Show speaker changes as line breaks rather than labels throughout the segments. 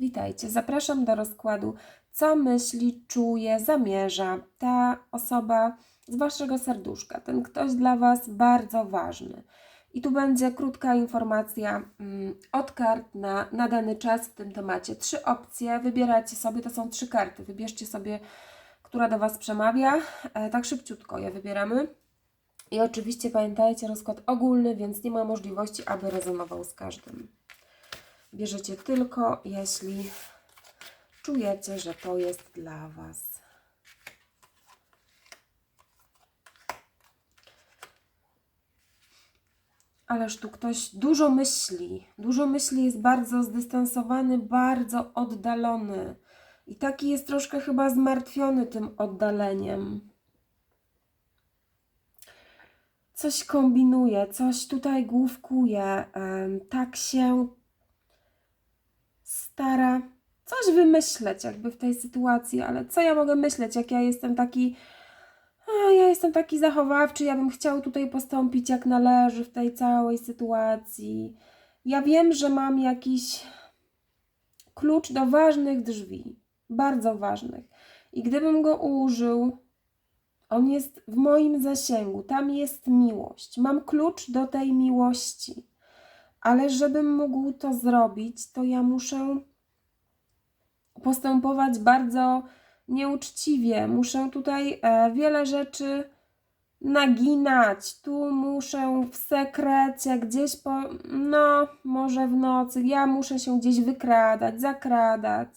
Witajcie. Zapraszam do rozkładu, co myśli, czuje, zamierza ta osoba z waszego serduszka. Ten ktoś dla was bardzo ważny. I tu będzie krótka informacja mm, od kart na, na dany czas w tym temacie. Trzy opcje, wybieracie sobie, to są trzy karty. Wybierzcie sobie, która do was przemawia. E, tak szybciutko je wybieramy. I oczywiście pamiętajcie, rozkład ogólny, więc nie ma możliwości, aby rezonował z każdym. Bierzecie tylko, jeśli czujecie, że to jest dla Was. Ależ tu ktoś dużo myśli. Dużo myśli jest bardzo zdystansowany, bardzo oddalony. I taki jest troszkę chyba zmartwiony tym oddaleniem. Coś kombinuje, coś tutaj główkuje, tak się stara coś wymyśleć jakby w tej sytuacji, ale co ja mogę myśleć, jak ja jestem taki a, ja jestem taki zachowawczy, ja bym chciał tutaj postąpić jak należy w tej całej sytuacji. Ja wiem, że mam jakiś klucz do ważnych drzwi, bardzo ważnych. I gdybym go użył, on jest w moim zasięgu, tam jest miłość. Mam klucz do tej miłości. Ale żebym mógł to zrobić, to ja muszę postępować bardzo nieuczciwie. Muszę tutaj e, wiele rzeczy naginać. Tu muszę w sekrecie, gdzieś po, no, może w nocy. Ja muszę się gdzieś wykradać, zakradać.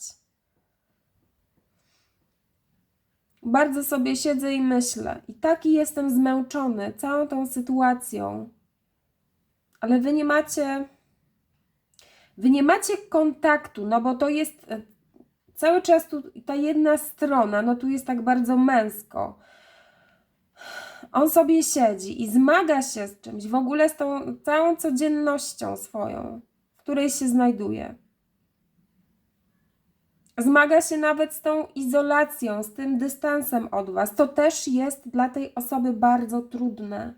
Bardzo sobie siedzę i myślę. I taki jestem zmęczony całą tą sytuacją. Ale wy nie macie. Wy nie macie kontaktu, no bo to jest cały czas tu ta jedna strona, no tu jest tak bardzo męsko. On sobie siedzi i zmaga się z czymś, w ogóle z tą całą codziennością swoją, w której się znajduje. Zmaga się nawet z tą izolacją, z tym dystansem od Was. To też jest dla tej osoby bardzo trudne.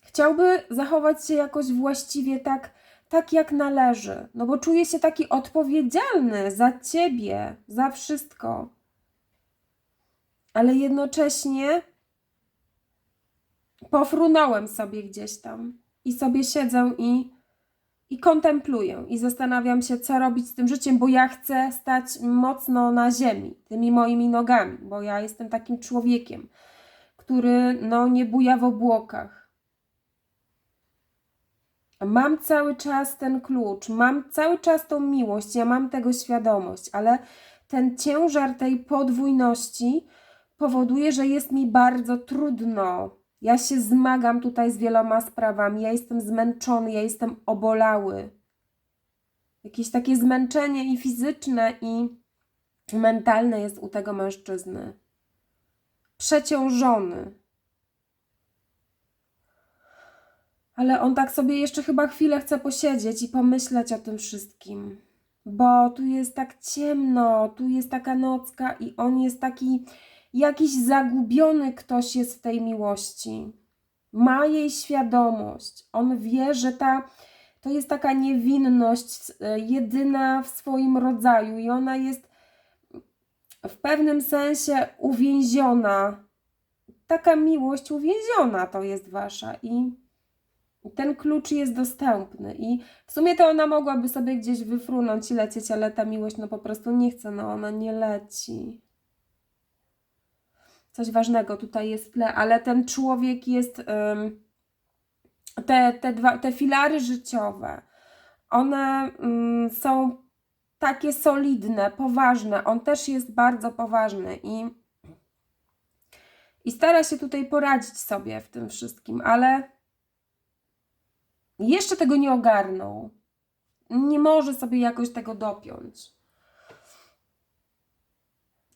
Chciałby zachować się jakoś właściwie tak, tak jak należy, no bo czuje się taki odpowiedzialny za ciebie, za wszystko. Ale jednocześnie pofrunąłem sobie gdzieś tam i sobie siedzę i, i kontempluję i zastanawiam się, co robić z tym życiem, bo ja chcę stać mocno na ziemi, tymi moimi nogami, bo ja jestem takim człowiekiem, który no, nie buja w obłokach Mam cały czas ten klucz, mam cały czas tą miłość, ja mam tego świadomość, ale ten ciężar tej podwójności powoduje, że jest mi bardzo trudno. Ja się zmagam tutaj z wieloma sprawami, ja jestem zmęczony, ja jestem obolały. Jakieś takie zmęczenie i fizyczne, i mentalne jest u tego mężczyzny. Przeciążony. Ale on tak sobie jeszcze chyba chwilę chce posiedzieć i pomyśleć o tym wszystkim. Bo tu jest tak ciemno, tu jest taka nocka i on jest taki jakiś zagubiony ktoś jest w tej miłości. Ma jej świadomość. On wie, że ta to jest taka niewinność e, jedyna w swoim rodzaju i ona jest w pewnym sensie uwięziona. Taka miłość uwięziona to jest wasza i ten klucz jest dostępny i w sumie to ona mogłaby sobie gdzieś wyfrunąć i lecieć, ale ta miłość no po prostu nie chce, no ona nie leci. Coś ważnego tutaj jest w tle, ale ten człowiek jest, te, te, dwa, te filary życiowe, one są takie solidne, poważne, on też jest bardzo poważny i i stara się tutaj poradzić sobie w tym wszystkim, ale jeszcze tego nie ogarnął. Nie może sobie jakoś tego dopiąć.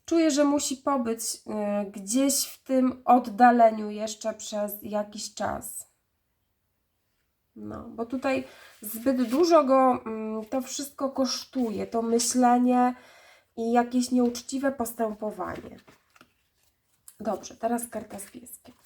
Czuję, że musi pobyć y, gdzieś w tym oddaleniu jeszcze przez jakiś czas. No, bo tutaj zbyt dużo go y, to wszystko kosztuje, to myślenie i jakieś nieuczciwe postępowanie. Dobrze, teraz karta z pieskiem.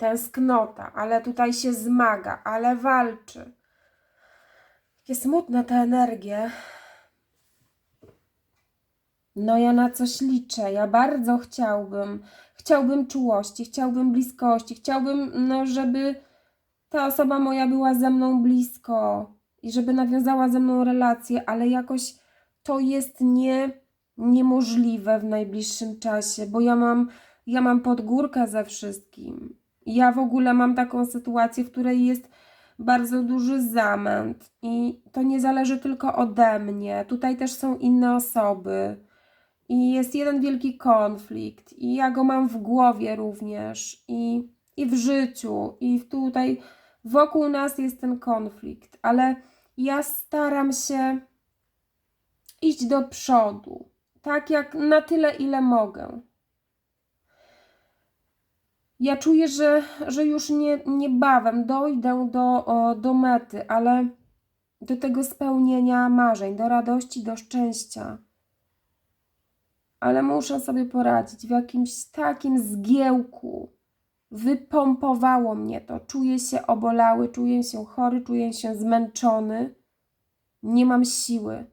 Tęsknota, ale tutaj się zmaga, ale walczy. Takie smutne te energie. No ja na coś liczę, ja bardzo chciałbym, chciałbym czułości, chciałbym bliskości, chciałbym, no żeby ta osoba moja była ze mną blisko i żeby nawiązała ze mną relację, ale jakoś to jest nie, niemożliwe w najbliższym czasie, bo ja mam, ja mam podgórkę ze wszystkim. Ja w ogóle mam taką sytuację, w której jest bardzo duży zamęt i to nie zależy tylko ode mnie. Tutaj też są inne osoby i jest jeden wielki konflikt i ja go mam w głowie również i, i w życiu i tutaj wokół nas jest ten konflikt, ale ja staram się iść do przodu, tak jak na tyle, ile mogę. Ja czuję, że, że już nie, niebawem dojdę do, do mety, ale do tego spełnienia marzeń, do radości, do szczęścia. Ale muszę sobie poradzić w jakimś takim zgiełku. Wypompowało mnie to. Czuję się obolały, czuję się chory, czuję się zmęczony. Nie mam siły.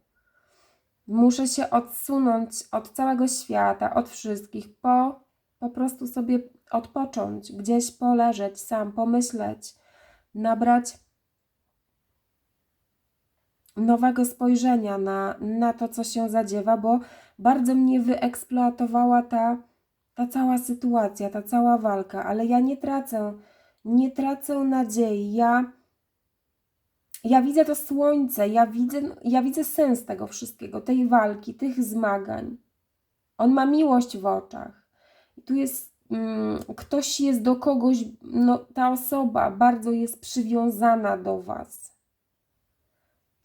Muszę się odsunąć od całego świata, od wszystkich, po, po prostu sobie odpocząć, gdzieś poleżeć sam, pomyśleć, nabrać nowego spojrzenia na, na to, co się zadziewa, bo bardzo mnie wyeksploatowała ta, ta cała sytuacja, ta cała walka, ale ja nie tracę, nie tracę nadziei. Ja, ja widzę to słońce, ja widzę, ja widzę sens tego wszystkiego, tej walki, tych zmagań. On ma miłość w oczach. Tu jest mm, ktoś jest do kogoś, no ta osoba bardzo jest przywiązana do Was.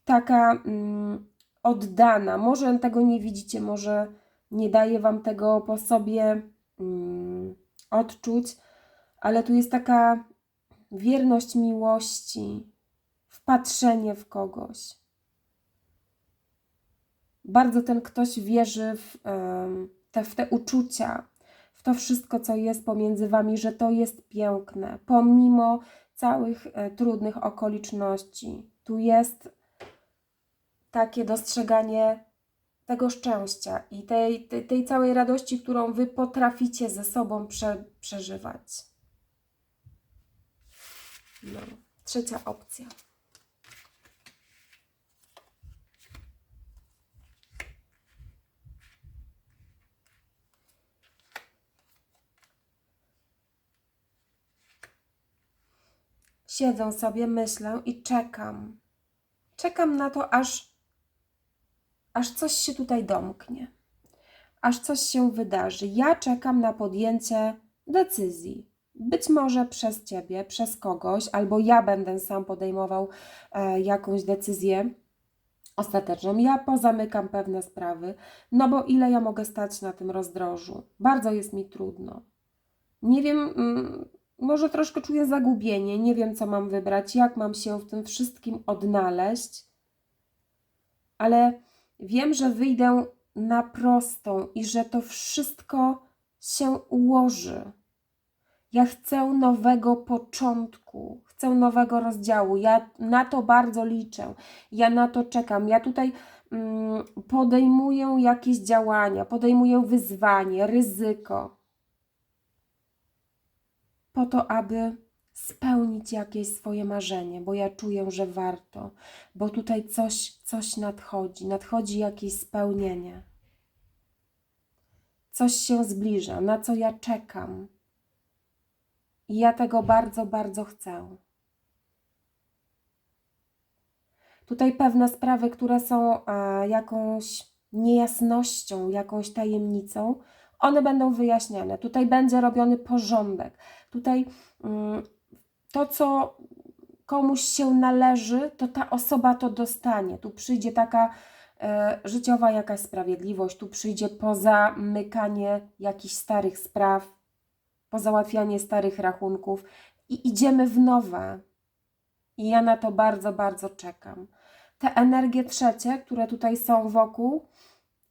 Taka mm, oddana. Może tego nie widzicie, może nie daje Wam tego po sobie mm, odczuć, ale tu jest taka wierność miłości, wpatrzenie w kogoś. Bardzo ten ktoś wierzy w, em, te, w te uczucia, to wszystko, co jest pomiędzy Wami, że to jest piękne, pomimo całych e, trudnych okoliczności. Tu jest takie dostrzeganie tego szczęścia i tej, tej, tej całej radości, którą Wy potraficie ze sobą prze, przeżywać. No. Trzecia opcja. Siedzę sobie, myślę i czekam. Czekam na to, aż, aż coś się tutaj domknie, aż coś się wydarzy. Ja czekam na podjęcie decyzji. Być może przez ciebie, przez kogoś, albo ja będę sam podejmował e, jakąś decyzję ostateczną. Ja pozamykam pewne sprawy, no bo ile ja mogę stać na tym rozdrożu? Bardzo jest mi trudno. Nie wiem, mm, może troszkę czuję zagubienie, nie wiem co mam wybrać, jak mam się w tym wszystkim odnaleźć, ale wiem, że wyjdę na prostą i że to wszystko się ułoży. Ja chcę nowego początku, chcę nowego rozdziału. Ja na to bardzo liczę. Ja na to czekam. Ja tutaj mm, podejmuję jakieś działania, podejmuję wyzwanie, ryzyko po to, aby spełnić jakieś swoje marzenie, bo ja czuję, że warto, bo tutaj coś, coś nadchodzi, nadchodzi jakieś spełnienie. Coś się zbliża, na co ja czekam. I ja tego bardzo, bardzo chcę. Tutaj pewne sprawy, które są e, jakąś niejasnością, jakąś tajemnicą, one będą wyjaśniane. Tutaj będzie robiony porządek. Tutaj mm, to, co komuś się należy, to ta osoba to dostanie. Tu przyjdzie taka e, życiowa jakaś sprawiedliwość, tu przyjdzie pozamykanie jakichś starych spraw, pozałatwianie starych rachunków i idziemy w nowe. I ja na to bardzo, bardzo czekam. Te energie trzecie, które tutaj są wokół,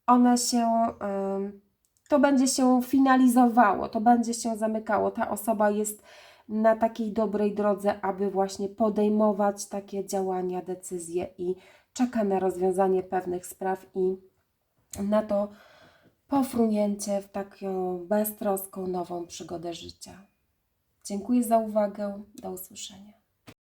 one się. Yy, to będzie się finalizowało, to będzie się zamykało. Ta osoba jest na takiej dobrej drodze, aby właśnie podejmować takie działania, decyzje i czeka na rozwiązanie pewnych spraw i na to pofrunięcie w taką beztroską nową przygodę życia. Dziękuję za uwagę. Do usłyszenia.